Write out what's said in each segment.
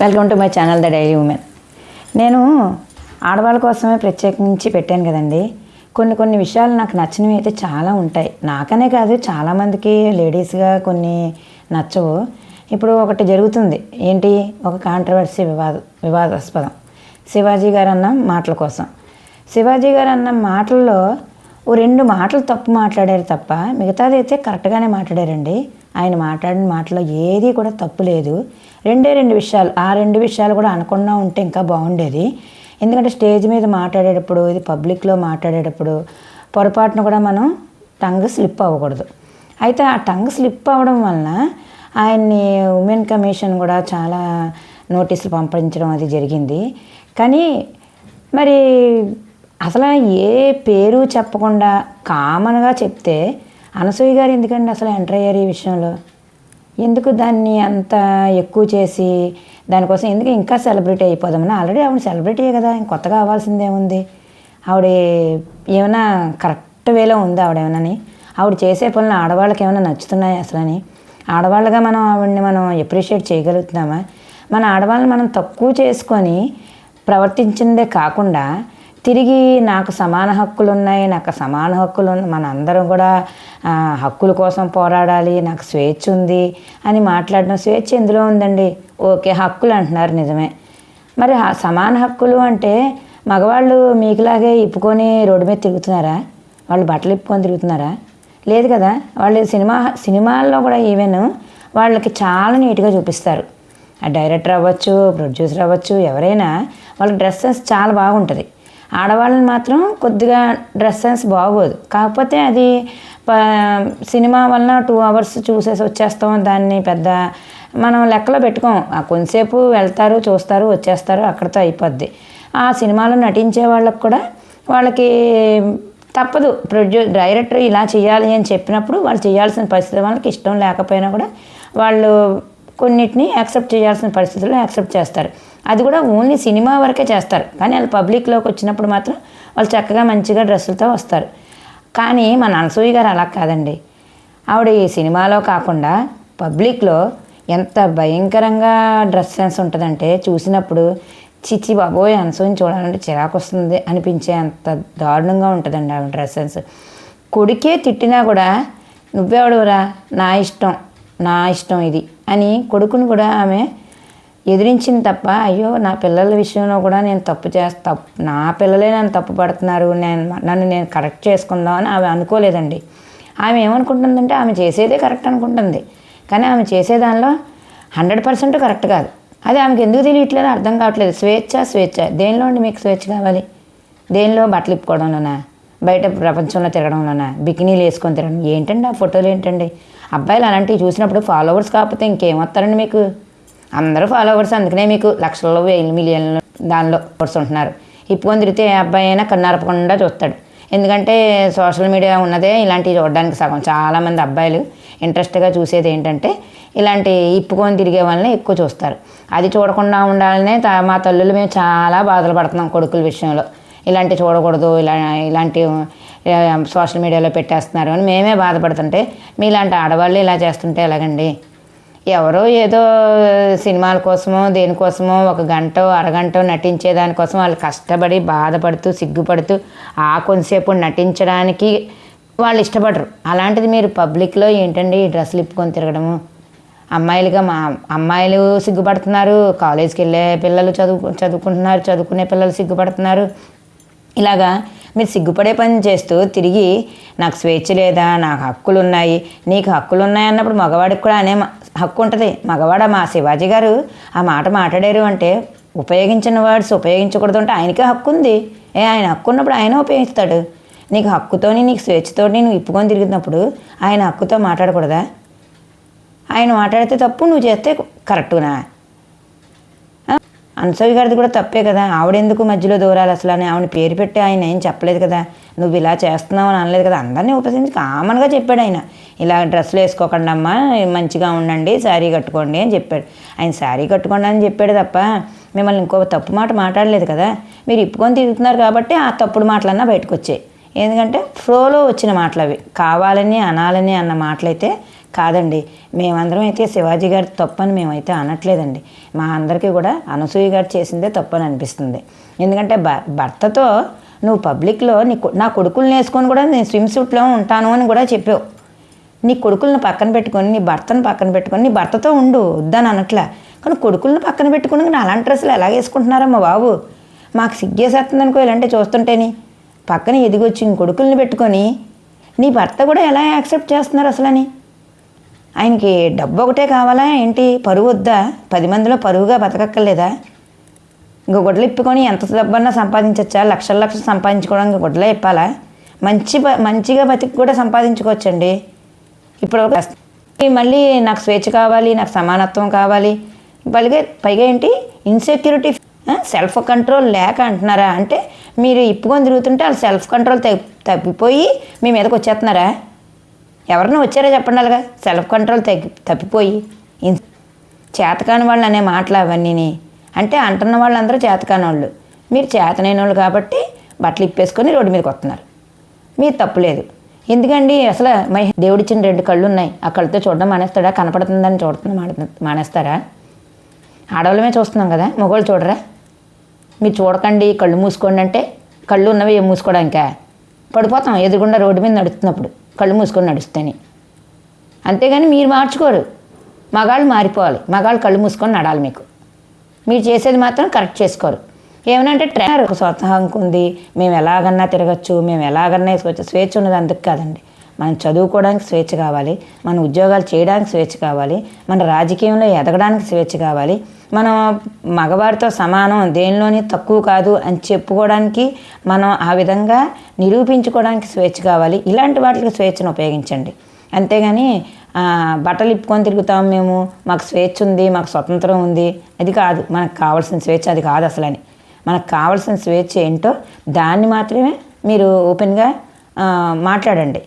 Welcome to my channel the daily women. నేను ఆడవాళ్ళ కోసమే ప్రత్యేకించి పెట్టాను కదండి. కొన్ని కొన్ని విషయాలు నాకు నచ్చినవి అయితే చాలా ఉంటాయి. నాకనే కాదు చాలామందికి లేడీస్గా కొన్ని నచ్చవు. ఇప్పుడు ఒకటి జరుగుతుంది. ఏంటి? ఒక కాంట్రవర్సీ వివాద వివాదాస్పదం. శివాజీ గారు అన్న మాటల కోసం. శివాజీ గారు అన్న మాటల్లో ఓ రెండు మాటలు తప్పు మాట్లాడారు తప్ప మిగతాది అయితే కరెక్ట్గానే మాట్లాడారండి. ఆయన మాట్లాడిన మాటలో ఏది కూడా తప్పు లేదు. రెండే రెండు విషయాలు ఆ రెండు విషయాలు కూడా అనకుండా ఉంటే ఇంకా బాగుండేది. ఎందుకంటే స్టేజ్ మీద మాట్లాడేటప్పుడు ఇది పబ్లిక్లో మాట్లాడేటప్పుడు పొరపాటున కూడా మనం టంగ్ స్లిప్ అవ్వకూడదు. అయితే ఆ టంగ్ స్లిప్ అవ్వడం వలన ఆయన్ని ఉమెన్ కమిషన్ కూడా చాలా నోటీసులు పంపించడం అది జరిగింది. కానీ మరి అసలు ఏ పేరు చెప్పకుండా కామన్గా చెప్తే అనసూయ గారు ఎందుకండి అసలు ఎంటర్ అయ్యారు ఈ విషయంలో? ఎందుకు దాన్ని అంత ఎక్కువ చేసి దానికోసం ఎందుకు ఇంకా సెలబ్రిటీ అయిపోదామని ఆల్రెడీ ఆవిడ సెలబ్రిటీయే కదా ఇంక కొత్తగా అవ్వాల్సిందేముంది ఆవిడ ఏమైనా కరెక్ట్ వేలో ఉంది ఆవిడ ఏమైనాని ఆవిడ చేసే పనులు ఆడవాళ్ళకి ఏమైనా నచ్చుతున్నాయి అసలని ఆడవాళ్ళగా మనం ఆవిడని మనం ఎప్రిషియేట్ చేయగలుగుతున్నామా? మన ఆడవాళ్ళని మనం తక్కువ చేసుకొని ప్రవర్తించిందే కాకుండా తిరిగి నాకు సమాన హక్కులు ఉన్నాయి నాకు సమాన హక్కులు మన అందరం కూడా హక్కుల కోసం పోరాడాలి నాకు స్వేచ్ఛ ఉంది అని మాట్లాడడం స్వేచ్ఛ ఎందులో ఉందండి? ఓకే హక్కులు అంటున్నారు నిజమే. మరి సమాన హక్కులు అంటే మగవాళ్ళు మీకులాగే ఇప్పుకొని రోడ్డు మీద తిరుగుతున్నారా? వాళ్ళు బట్టలు ఇప్పుకొని తిరుగుతున్నారా? లేదు కదా? వాళ్ళు సినిమా సినిమాల్లో కూడా ఈవెన్ వాళ్ళకి చాలా నీట్గా చూపిస్తారు. ఆ డైరెక్టర్ అవ్వచ్చు ప్రొడ్యూసర్ అవ్వచ్చు ఎవరైనా వాళ్ళ డ్రెస్ సెన్స్ చాలా బాగుంటుంది. ఆడవాళ్ళని మాత్రం కొద్దిగా డ్రెస్ సెన్స్ బాగోదు. కాకపోతే అది ప- సినిమా వలన టూ అవర్స్ చూసేసి వచ్చేస్తాం దాన్ని పెద్ద మనం లెక్కలో పెట్టుకోం. ఆ కొంతసేపు వెళ్తారు చూస్తారు వచ్చేస్తారు అక్కడితో అయిపోద్ది. ఆ సినిమాలో నటించే వాళ్ళకి కూడా వాళ్ళకి తప్పదు. ప్రొడ్యూ డైరెక్టర్ ఇలా చేయాలి అని చెప్పినప్పుడు వాళ్ళు చేయాల్సిన పరిస్థితి వాళ్ళకి ఇష్టం లేకపోయినా కూడా వాళ్ళు కొన్నిటిని యాక్సెప్ట్ చేయాల్సిన పరిస్థితుల్లో యాక్సెప్ట్ చేస్తారు. అది కూడా ఓన్లీ సినిమా వరకే చేస్తారు. కానీ వాళ్ళు పబ్లిక్లోకి వచ్చినప్పుడు మాత్రం వాళ్ళు చక్కగా మంచిగా డ్రెస్సులతో వస్తారు. కానీ మన అనసూయ గారు అలా కాదండి. ఆవిడ ఈ సినిమాలో కాకుండా పబ్లిక్లో ఎంత భయంకరంగా డ్రెస్ సెన్స్ ఉంటుందంటే చూసినప్పుడు చిచ్చి బాబోయ్ అనసూయని చూడాలంటే చిరాకు వస్తుంది అనిపించే అంత దారుణంగా ఉంటుందండి ఆవిడ డ్రెస్ సెన్స్. కొడుకే తిట్టినా కూడా నువ్వెవడవురా? నా ఇష్టం. నా ఇష్టం ఇది అని కొడుకుని కూడా ఆమె ఎదిరించింది తప్ప అయ్యో నా పిల్లల విషయంలో కూడా నేను తప్పు చేస్తా తప్పు నా పిల్లలే నన్ను తప్పు పడుతున్నారు నేను నన్ను నేను కరెక్ట్ చేసుకుందాం అని ఆమె అనుకోలేదండి. ఆమె ఏమనుకుంటుందంటే ఆమె చేసేదే కరెక్ట్ అనుకుంటుంది. కానీ ఆమె చేసేదానిలో హండ్రెడ్ పర్సెంట్ కరెక్ట్ కాదు. అది ఆమెకి ఎందుకు తెలియట్లేదు అర్థం కావట్లేదు. స్వేచ్ఛ స్వేచ్ఛ. దేనిలో అండి మీకు స్వేచ్ఛ కావాలి? దేనిలో బట్టలు ఇప్పుకోవడంలోనా బయట ప్రపంచంలో తిరగడంలోనా? బికినీలు వేసుకొని తిరగడం. ఏంటండి ఆ ఫోటోలు ఏంటండి? అబ్బాయిలు అలాంటివి చూసినప్పుడు ఫాలోవర్స్ కాకపోతే ఇంకేం వస్తారండి మీకు? అందరూ ఫాలోవర్స్ అందుకనే మీకు లక్షల్లో వేలు మిలియన్లు దానిలో ఫోర్స్ ఉంటున్నారు. ఇప్పుకొని తిరిగితే అబ్బాయి అయినా కన్నారపకుండా చూస్తాడు. ఎందుకంటే సోషల్ మీడియా ఉన్నదే ఇలాంటివి చూడడానికి సగం. చాలామంది అబ్బాయిలు ఇంట్రెస్ట్గా చూసేది ఏంటంటే ఇలాంటి ఇప్పుకొని తిరిగే వాళ్ళని ఎక్కువ చూస్తారు. అది చూడకుండా ఉండాలనే మా తల్లులు మేము చాలా బాధలు పడుతున్నాం కొడుకుల విషయంలో. ఇలాంటి చూడకూడదు ఇలా ఇలాంటి సోషల్ మీడియాలో పెట్టేస్తున్నారు అని మేమే బాధపడుతుంటే మీలాంటి ఆడవాళ్ళు ఇలా చేస్తుంటే ఎలాగండి? ఎవరో ఏదో సినిమాల కోసమో దేనికోసమో ఒక గంట అరగంట నటించే దానికోసం వాళ్ళు కష్టపడి బాధపడుతూ సిగ్గుపడుతూ ఆ కొంతసేపు నటించడానికి వాళ్ళు ఇష్టపడరు. అలాంటిది మీరు పబ్లిక్లో ఏంటండి డ్రెస్సులు ఇప్పుకొని తిరగడము? అమ్మాయిలుగా మా అమ్మాయిలు సిగ్గుపడుతున్నారు కాలేజీకి వెళ్ళే పిల్లలు చదువు చదువుకుంటున్నారు చదువుకునే పిల్లలు సిగ్గుపడుతున్నారు. ఇలాగా మీరు సిగ్గుపడే పని చేస్తూ తిరిగి నాకు స్వేచ్ఛ లేదా నాకు హక్కులు ఉన్నాయి నీకు హక్కులు ఉన్నాయి అన్నప్పుడు మగవాడికి కూడా అనే మ- హక్కు ఉంటుంది. మగవాడ మా శివాజీ గారు ఆ మాట మాట్లాడారు అంటే ఉపయోగించిన వర్డ్స్ ఉపయోగించకూడదు అంటే ఆయనకే హక్కు ఉంది. ఏ ఆయన హక్కు ఉన్నప్పుడు ఆయన ఉపయోగిస్తాడు. నీకు హక్కుతోని నీకు స్వేచ్ఛతోని నువ్వు ఇప్పుకొని తిరిగినప్పుడు ఆయన హక్కుతో మాట్లాడకూడదా? ఆయన మాట్లాడితే తప్పు నువ్వు చేస్తే కరెక్టునా? అనసూయ గారిది కూడా తప్పే కదా. ఆవిడెందుకు మధ్యలో దూరాలి అసలు అని ఆవిడ పేరు పెట్టి ఆయన ఏం చెప్పలేదు కదా. నువ్వు ఇలా చేస్తున్నావు అని అనలేదు కదా. అందరినీ ఉపసించి కామన్గా చెప్పాడు ఆయన. ఇలా డ్రెస్సులు వేసుకోకండి అమ్మా మంచిగా ఉండండి శారీ కట్టుకోండి అని చెప్పాడు. ఆయన శారీ కట్టుకోండి అని చెప్పాడు తప్ప మిమ్మల్ని ఇంకో తప్పు మాట మాట్లాడలేదు కదా. మీరు ఇప్పుకొని తిరుగుతున్నారు కాబట్టి ఆ తప్పుడు మాటలన్నా బయటకు వచ్చాయి ఎందుకంటే ఫ్లోలో వచ్చిన మాటలు అవి కావాలని అనాలని అన్న మాటలైతే కాదండి. మేమందరం అయితే శివాజీ గారి తప్పని మేమైతే అనట్లేదండి. మా అందరికీ కూడా అనసూయ గారు చేసిందే తప్పని అనిపిస్తుంది. ఎందుకంటే భ భర్తతో నువ్వు పబ్లిక్లో నీ నా కొడుకుల్ని వేసుకొని కూడా నేను స్విమ్ సూట్లో ఉంటాను అని కూడా చెప్పావు. నీ కొడుకులను పక్కన పెట్టుకొని నీ భర్తను పక్కన పెట్టుకొని నీ భర్తతో ఉండు వద్దని అనట్లా. కానీ కొడుకులను పక్కన పెట్టుకుని నా అలాంటి డ్రెస్సులు ఎలా వేసుకుంటున్నారమ్మా బాబు? మాకు సిగ్గేసేస్తుంది అనుకో ఇలాంటి చూస్తుంటేని. పక్కన ఎదిగొచ్చి కొడుకుల్ని పెట్టుకొని నీ భర్త కూడా ఎలా యాక్సెప్ట్ చేస్తున్నారు అసలని? ఆయనకి డబ్బు ఒకటే కావాలా ఏంటి? పరువు వద్దా? పది మందిలో పరువుగా బతకక్కర్లేదా? ఇంకో గుడ్డలు ఇప్పుకొని ఎంత డబ్బన్నా సంపాదించవచ్చా లక్షల లక్షలు సంపాదించుకోవడానికి గుడ్డలే ఇప్పాలా? మంచి బ- మంచిగా బతికి కూడా సంపాదించుకోవచ్చండి. ఇప్పుడు మళ్ళీ నాకు స్వేచ్ఛ కావాలి నాకు సమానత్వం కావాలి. పైగా పైగా ఏంటి? ఇన్సెక్యూరిటీ సెల్ఫ్ కంట్రోల్ లేక అంటున్నారా? అంటే మీరు ఇప్పుకొని తిరుగుతుంటే వాళ్ళు సెల్ఫ్ కంట్రోల్ తగ్గి తప్పిపోయి మీ మీదకి వచ్చేస్తున్నారా ఎవరన్నా వచ్చారో చెప్పండి అలాగా. సెల్ఫ్ కంట్రోల్ తగ్గి తప్పిపోయి. చేతకాని వాళ్ళు అనే మాటలు అవన్నీని. అంటే అంటున్న వాళ్ళందరూ చేతకాని వాళ్ళు మీరు చేతనైన వాళ్ళు కాబట్టి బట్టలు ఇప్పేసుకొని రోడ్డు మీదకి వస్తున్నారు. మీరు తప్పులేదు ఎందుకండి అసలు మై దేవుడిచ్చిన రెండు కళ్ళు ఉన్నాయి ఆ కళ్ళతో చూడడం మానేస్తాడా? కనపడుతుందని చూడటం మానేస్తారా? ఆడవాళ్ళమే చూస్తున్నాం కదా. మగవాళ్ళు చూడరా? మీరు చూడకండి కళ్ళు మూసుకోండి అంటే కళ్ళు ఉన్నవి ఏం మూసుకోవడానికా? పడిపోతాం. ఎదురుగుండా రోడ్డు మీద నడుస్తున్నప్పుడు. కళ్ళు మూసుకొని నడుస్తేని. అంతేగాని మీరు మార్చుకోరు. మగాళ్ళు మారిపోవాలి. మగాళ్ళు కళ్ళు మూసుకొని నడాలి మీకు. మీరు చేసేది మాత్రం కరెక్ట్ చేసుకోరు. ఏమనంటే ట్రైనర్ ఒక స్వతహానికి ఉంది. మేము ఎలాగన్నా తిరగచ్చు. మేము ఎలాగన్నా వేసుకోవచ్చు స్వేచ్ఛ ఉన్నది అందుకు కాదండి. మనం చదువుకోవడానికి స్వేచ్ఛ కావాలి. మన ఉద్యోగాలు చేయడానికి స్వేచ్ఛ కావాలి. మన రాజకీయంలో ఎదగడానికి స్వేచ్ఛ కావాలి. మనం మగవారితో సమానం దేనిలోని తక్కువ కాదు అని చెప్పుకోవడానికి మనం ఆ విధంగా నిరూపించుకోవడానికి స్వేచ్ఛ కావాలి. ఇలాంటి వాటికి స్వేచ్ఛను ఉపయోగించండి. అంతేగాని బట్టలు ఇప్పుకొని తిరుగుతాం మేము మాకు స్వేచ్ఛ ఉంది మాకు స్వతంత్రం ఉంది అది కాదు. మనకు కావాల్సిన స్వేచ్ఛ అది కాదు అసలని. మనకు కావాల్సిన స్వేచ్ఛ ఏంటో దాన్ని మాత్రమే మీరు ఓపెన్గా మాట్లాడండి.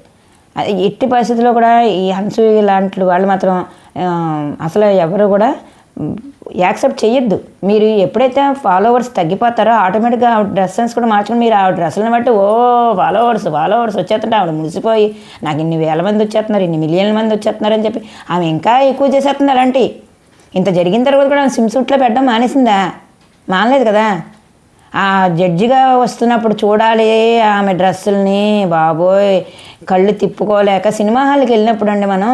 ఎట్టి పరిస్థితుల్లో కూడా ఈ హన్సూయ లాంటి వాళ్ళు మాత్రం అసలు ఎవరు కూడా యాక్సెప్ట్ చేయొద్దు మీరు ఎప్పుడైతే ఫాలోవర్స్ తగ్గిపోతారో ఆటోమేటిక్గా డ్రెస్ సెన్స్ కూడా మార్చుకుని మీరు ఆ డ్రెస్సులను బట్టి ఓ ఫాలోవర్స్ ఫాలోవర్స్ వచ్చేస్తుంటే ఆవిడ మునిసిపోయి నాకు ఇన్ని వేల మంది వచ్చేస్తున్నారు ఇన్ని మిలియన్ల మంది వచ్చేస్తున్నారు అని చెప్పి ఆమె ఇంకా ఎక్కువ చేసేస్తుంది అలాంటి. ఇంత జరిగిన తర్వాత కూడా ఆమె స్విమ్ సూట్లో పెట్టడం మానేసిందా? మానలేదు కదా. ఆ జడ్జిగా వస్తున్నప్పుడు చూడాలి ఆమె డ్రెస్సుల్ని బాబోయ్. కళ్ళు తిప్పుకోలేక సినిమా హాల్కి వెళ్ళినప్పుడు అండి మనం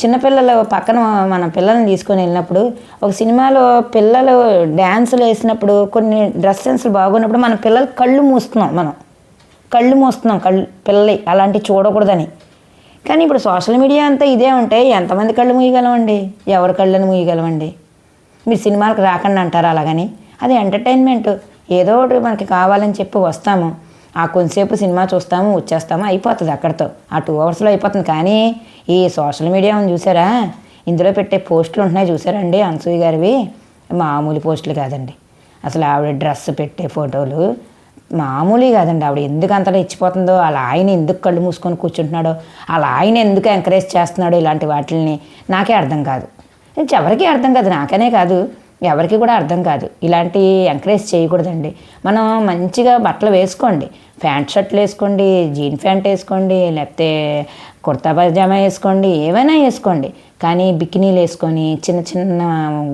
చిన్నపిల్లలు పక్కన మన పిల్లల్ని తీసుకొని వెళ్ళినప్పుడు ఒక సినిమాలో పిల్లలు డ్యాన్సులు వేసినప్పుడు కొన్ని డ్రెస్ సెన్స్లు బాగున్నప్పుడు మన పిల్లలు కళ్ళు మూస్తున్నాం మనం. కళ్ళు మూస్తున్నాం కళ్ళు పిల్లలు అలాంటివి చూడకూడదని. కానీ ఇప్పుడు సోషల్ మీడియా అంతా ఇదే ఉంటే ఎంతమంది కళ్ళు మూయగలమండి? ఎవరి కళ్ళని మూయగలమండి? మీరు సినిమాలకు రాకండి అంటారు అలాగని? అది ఎంటర్టైన్మెంట్ ఏదో ఒకటి మనకి కావాలని చెప్పి వస్తాము. ఆ కొంతసేపు సినిమా చూస్తాము వచ్చేస్తాము అయిపోతుంది అక్కడితో. ఆ టూ అవర్స్లో అయిపోతుంది. కానీ ఈ సోషల్ మీడియా ఉంది చూసారా? ఇందులో పెట్టే పోస్టులు ఉంటున్నాయి చూసారండి అనసూయ గారివి? మామూలు పోస్టులు కాదండి. అసలు ఆవిడ డ్రెస్ పెట్టే ఫోటోలు మామూలు కాదండి. ఆవిడ ఎందుకు అంతలా ఇచ్చిపోతుందో అలా ఆయన ఎందుకు కళ్ళు మూసుకొని కూర్చుంటున్నాడో అలా ఆయన ఎందుకు ఎంకరేజ్ చేస్తున్నాడో ఇలాంటి వాటిని నాకే అర్థం కాదు. చివరికి ఎవరికీ అర్థం కాదు నాకనే కాదు. ఎవరికి కూడా అర్థం కాదు. ఇలాంటి ఎంకరేజ్ చేయకూడదండి. మనం మంచిగా బట్టలు వేసుకోండి. ప్యాంట్ షర్ట్లు వేసుకోండి జీన్ ప్యాంట్ వేసుకోండి లేకపోతే కుర్తా పజామా వేసుకోండి ఏమైనా వేసుకోండి. కానీ బికినీలు వేసుకొని చిన్న చిన్న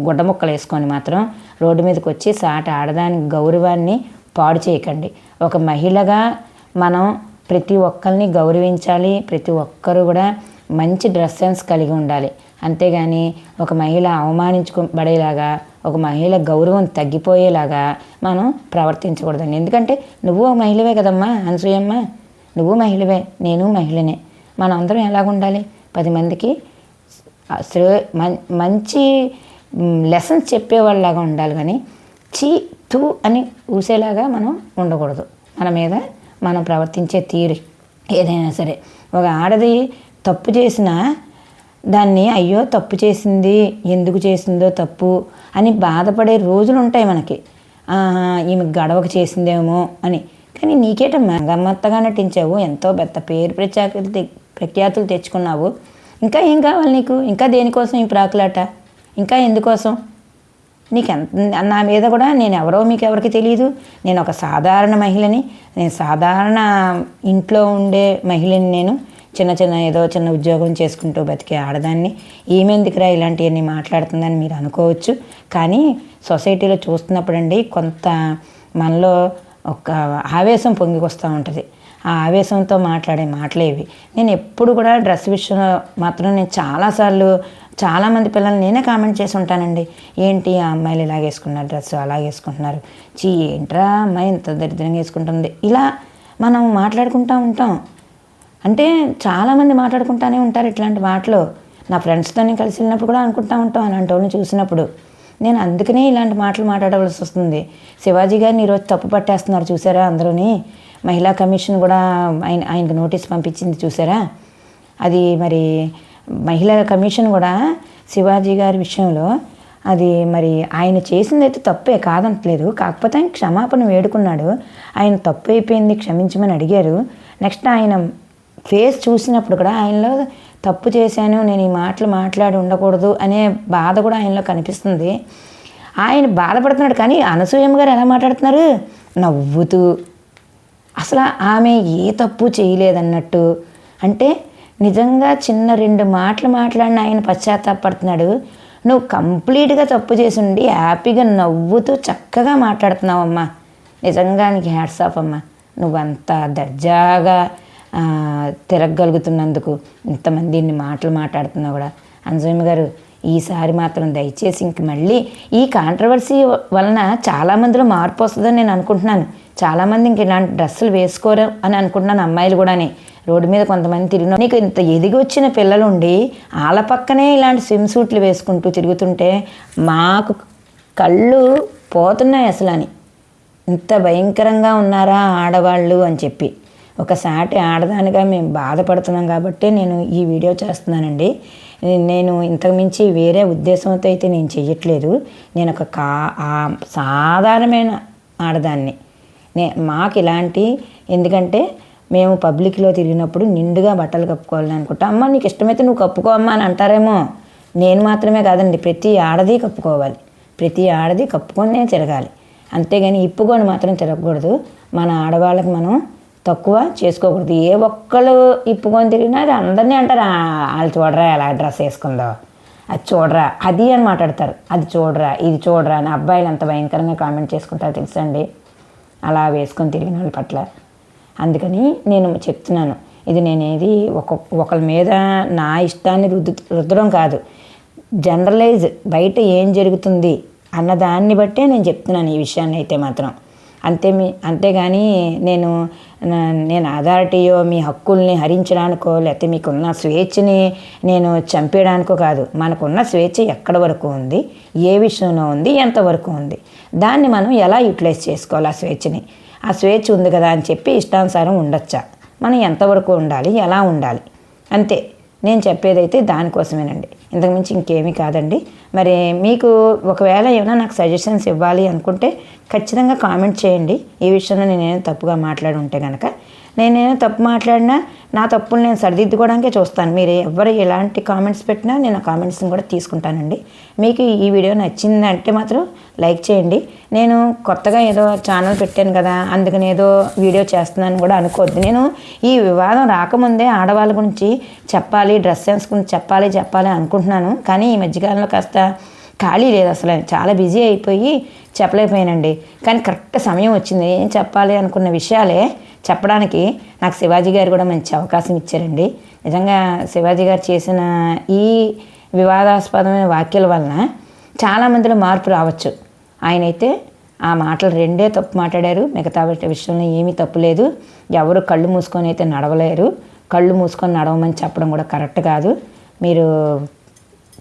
గుడ్డ ముక్కలు వేసుకొని మాత్రం రోడ్డు మీదకి వచ్చి సాట ఆడదాని గౌరవాన్ని పాడు చేయకండి. ఒక మహిళగా మనం ప్రతి ఒక్కరిని గౌరవించాలి. ప్రతి ఒక్కరు కూడా మంచి డ్రెస్ సెన్స్ కలిగి ఉండాలి. అంతేగాని ఒక మహిళ అవమానించుకోబడేలాగా ఒక మహిళ గౌరవం తగ్గిపోయేలాగా మనం ప్రవర్తించకూడదండి. ఎందుకంటే నువ్వు ఒక మహిళవే కదమ్మా అనసూయమ్మ. నువ్వు మహిళవే నేను మహిళనే. మనం అందరం ఎలాగ ఉండాలి పది మందికి శ్రే మం- మంచి లెసన్స్ చెప్పేవాళ్ళలాగా ఉండాలి కానీ చీ తూ అని ఊసేలాగా మనం ఉండకూడదు. మన మీద మనం ప్రవర్తించే తీరు ఏదైనా సరే. ఒక ఆడది తప్పు చేసినా దాన్ని అయ్యో తప్పు చేసింది ఎందుకు చేసిందో తప్పు అని బాధపడే రోజులు ఉంటాయి మనకి ఈమె గడవకు చేసిందేమో అని. కానీ నీకేటమ్మా గమ్మత్తగా నటించావు ఎంతో పెద్ద పేరు ప్రఖ్యాతులు తె- ప్రఖ్యాతులు తెచ్చుకున్నావు. ఇంకా ఏం కావాలి నీకు? ఇంకా దేనికోసం ఈ ప్రాకులాట? ఇంకా ఎందుకోసం? నీకు ఎంత నా మీద కూడా నేను ఎవరో మీకు ఎవరికి తెలియదు నేను ఒక సాధారణ మహిళని నేను సాధారణ ఇంట్లో ఉండే మహిళని నేను చిన్న చిన్న ఏదో చిన్న ఉద్యోగం చేసుకుంటూ బతికే ఆడదాన్ని. ఈమెందుకురా ఇలాంటివన్నీ మాట్లాడుతుందని మీరు అనుకోవచ్చు. కానీ సొసైటీలో చూస్తున్నప్పుడండి కొంత మనలో ఒక ఆవేశం పొంగికొస్తూ ఉంటుంది. ఆ ఆవేశంతో మాట్లాడే మాటలేవి నేను ఎప్పుడు కూడా డ్రెస్ విషయంలో మాత్రం నేను చాలాసార్లు చాలామంది పిల్లల్ని నేనే కామెంట్ చేసి ఉంటానండి. ఏంటి ఆ అమ్మాయిలు ఇలాగ వేసుకున్నారు డ్రెస్ అలాగ వేసుకుంటున్నారు? చీ ఏంట్రా అమ్మాయి ఇంత దరిద్రంగా వేసుకుంటుంది. ఇలా మనం మాట్లాడుకుంటూ ఉంటాం. అంటే చాలామంది మాట్లాడుకుంటానే ఉంటారు ఇట్లాంటి మాటలు. నా ఫ్రెండ్స్తో నేను కలిసి వెళ్ళినప్పుడు కూడా అనుకుంటా ఉంటాం అలాంటి వాళ్ళని చూసినప్పుడు. నేను అందుకనే ఇలాంటి మాటలు మాట్లాడవలసి వస్తుంది. శివాజీ గారిని ఈరోజు తప్పు పట్టేస్తున్నారు చూసారా అందరూని? మహిళా కమిషన్ కూడా ఆయన ఆయనకు నోటీస్ పంపించింది చూసారా? అది మరి మహిళా కమిషన్ కూడా శివాజీ గారి విషయంలో అది మరి ఆయన చేసింది అయితే తప్పే కాదంటలేదు. కాకపోతే ఆయన క్షమాపణ వేడుకున్నాడు. ఆయన తప్పు అయిపోయింది క్షమించమని అడిగారు. నెక్స్ట్ ఆయన ఫేస్ చూసినప్పుడు కూడా ఆయనలో తప్పు చేశాను నేను ఈ మాటలు మాట్లాడి ఉండకూడదు అనే బాధ కూడా ఆయనలో కనిపిస్తుంది. ఆయన బాధపడుతున్నాడు కానీ అనసూయమ్మ గారు ఎలా మాట్లాడుతున్నారు? నవ్వుతూ అసలు ఆమె ఏ తప్పు చేయలేదన్నట్టు. అంటే నిజంగా చిన్న రెండు మాటలు మాట్లాడిన ఆయన పశ్చాత్తాపడుతున్నాడు. నువ్వు కంప్లీట్గా తప్పు చేసి ఉండి హ్యాపీగా నవ్వుతూ చక్కగా మాట్లాడుతున్నావమ్మా. నిజంగా నీకు హ్యాట్స్ ఆఫ్ అమ్మా. నువ్వంత దర్జాగా తిరగగలుగుతున్నందుకు ఇంతమంది ఇన్ని మాటలు మాట్లాడుతున్నా కూడా. అంజమ్మ గారు ఈసారి మాత్రం దయచేసి ఇంక మళ్ళీ ఈ కాంట్రవర్సీ వలన చాలామందిలో మార్పు వస్తుందని నేను అనుకుంటున్నాను. చాలామంది ఇంక ఇలాంటి డ్రెస్సులు వేసుకోరు అని అనుకుంటున్నాను అమ్మాయిలు కూడానే. రోడ్డు మీద కొంతమంది తిరిగిన నీకు ఇంత ఎదిగి వచ్చిన పిల్లలు ఉండి వాళ్ళ పక్కనే ఇలాంటి స్విమ్ సూట్లు వేసుకుంటూ తిరుగుతుంటే మాకు కళ్ళు పోతున్నాయి అసలు అని. ఇంత భయంకరంగా ఉన్నారా ఆడవాళ్ళు అని చెప్పి. ఒక సాటి ఆడదానిగా మేము బాధపడుతున్నాం కాబట్టి నేను ఈ వీడియో చేస్తున్నానండి. నేను ఇంతకుమించి వేరే ఉద్దేశంతో అయితే నేను చెయ్యట్లేదు. నేను ఒక కా సాధారణమైన ఆడదాన్ని. నే మాకు ఇలాంటి ఎందుకంటే మేము పబ్లిక్లో తిరిగినప్పుడు నిండుగా బట్టలు కప్పుకోవాలని అనుకుంటా. అమ్మ నీకు ఇష్టమైతే నువ్వు కప్పుకో అమ్మ అని అంటారేమో. నేను మాత్రమే కాదండి ప్రతి ఆడది కప్పుకోవాలి. ప్రతి ఆడది కప్పుకొని నేను తిరగాలి. అంతేగాని ఇప్పుకొని మాత్రం తిరగకూడదు. మన ఆడవాళ్ళకి మనం తక్కువ చేసుకోకూడదు. ఏ ఒక్కళ్ళు ఇప్పుకొని తిరిగినా అది అందరినీ అంటారు వాళ్ళు చూడరా ఎలా డ్రెస్ వేసుకుందో. అది చూడరా. అది అని మాట్లాడతారు. అది చూడరా ఇది చూడరా అని అబ్బాయిలు అంత భయంకరంగా కామెంట్ చేసుకుంటారు తెలుసండి. అలా వేసుకొని తిరిగిన వాళ్ళ పట్ల. అందుకని నేను చెప్తున్నాను ఇది నేనేది ఒక ఒకరి మీద నా ఇష్టాన్ని రుద్దు రుద్దడం కాదు. జనరలైజ్ బయట ఏం జరుగుతుంది అన్న దాన్ని బట్టే నేను చెప్తున్నాను ఈ విషయాన్ని అయితే మాత్రం. అంతే మీ అంతేగాని నేను నా- నేను అథారిటీయో మీ హక్కుల్ని హరించడానికో లేకపోతే మీకున్న స్వేచ్ఛని నేను చంపేయడానికో కాదు. మనకున్న స్వేచ్ఛ ఎక్కడ వరకు ఉంది? ఏ విషయంలో ఉంది? ఎంతవరకు ఉంది? దాన్ని మనం ఎలా యూటిలైజ్ చేసుకోవాలి ఆ స్వేచ్ఛని? ఆ స్వేచ్ఛ ఉంది కదా అని చెప్పి ఇష్టానుసారం ఉండొచ్చా? మనం ఎంతవరకు ఉండాలి? ఎలా ఉండాలి? అంతే. నేను చెప్పేదైతే దానికోసమేనండి ఇంతకుమించి ఇంకేమీ కాదండి. మరి మీకు ఒకవేళ ఏమైనా నాకు సజెషన్స్ ఇవ్వాలి అనుకుంటే ఖచ్చితంగా కామెంట్ చేయండి. ఈ విషయంలో నేనేం తప్పుగా మాట్లాడి ఉంటే కనుక నేనేదో తప్పు మాట్లాడినా నా తప్పులు నేను సరిదిద్దుకోవడానికే చూస్తాను. మీరు ఎవరు ఎలాంటి కామెంట్స్ పెట్టినా నేను ఆ కామెంట్స్ని కూడా తీసుకుంటానండి. మీకు ఈ వీడియో నచ్చిందంటే మాత్రం లైక్ చేయండి. నేను కొత్తగా ఏదో ఛానల్ పెట్టాను కదా అందుకని ఏదో వీడియో చేస్తున్నాను కూడా అనుకోవద్దు. నేను ఈ వివాదం రాకముందే ఆడవాళ్ళ గురించి చెప్పాలి డ్రెస్ సెన్స్ గురించి చెప్పాలి చెప్పాలి అనుకుంటున్నాను. కానీ ఈ మధ్యకాలంలో కాస్త ఖాళీ లేదు అసలు. చాలా బిజీ అయిపోయి చెప్పలేకపోయానండి. కానీ కరెక్ట్ సమయం వచ్చింది. ఏం చెప్పాలి అనుకున్న విషయాలే చెప్పడానికి నాకు శివాజీ గారు కూడా మంచి అవకాశం ఇచ్చారండి. నిజంగా శివాజీ గారు చేసిన ఈ వివాదాస్పదమైన వ్యాఖ్యల వలన చాలామందిలో మార్పు రావచ్చు. ఆయనైతే ఆ మాటలు రెండే తప్పు మాట్లాడారు. మిగతా విషయంలో ఏమీ తప్పు లేదు. ఎవరు కళ్ళు మూసుకొని అయితే నడవలేరు. కళ్ళు మూసుకొని నడవమని చెప్పడం కూడా కరెక్ట్ కాదు. మీరు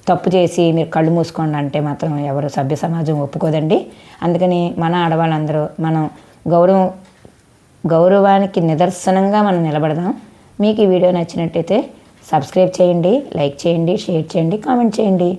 తప్పు చేసి మీరు కళ్ళు మూసుకోండి అంటే మాత్రం ఎవరు సభ్య సమాజం ఒప్పుకోదండి. అందుకని మన ఆడవాళ్ళందరూ మనం గౌరవం గౌరవానికి నిదర్శనంగా మనం నిలబడదాం. మీకు ఈ వీడియో నచ్చినట్టయితే సబ్స్క్రైబ్ చేయండి లైక్ చేయండి షేర్ చేయండి కామెంట్ చేయండి.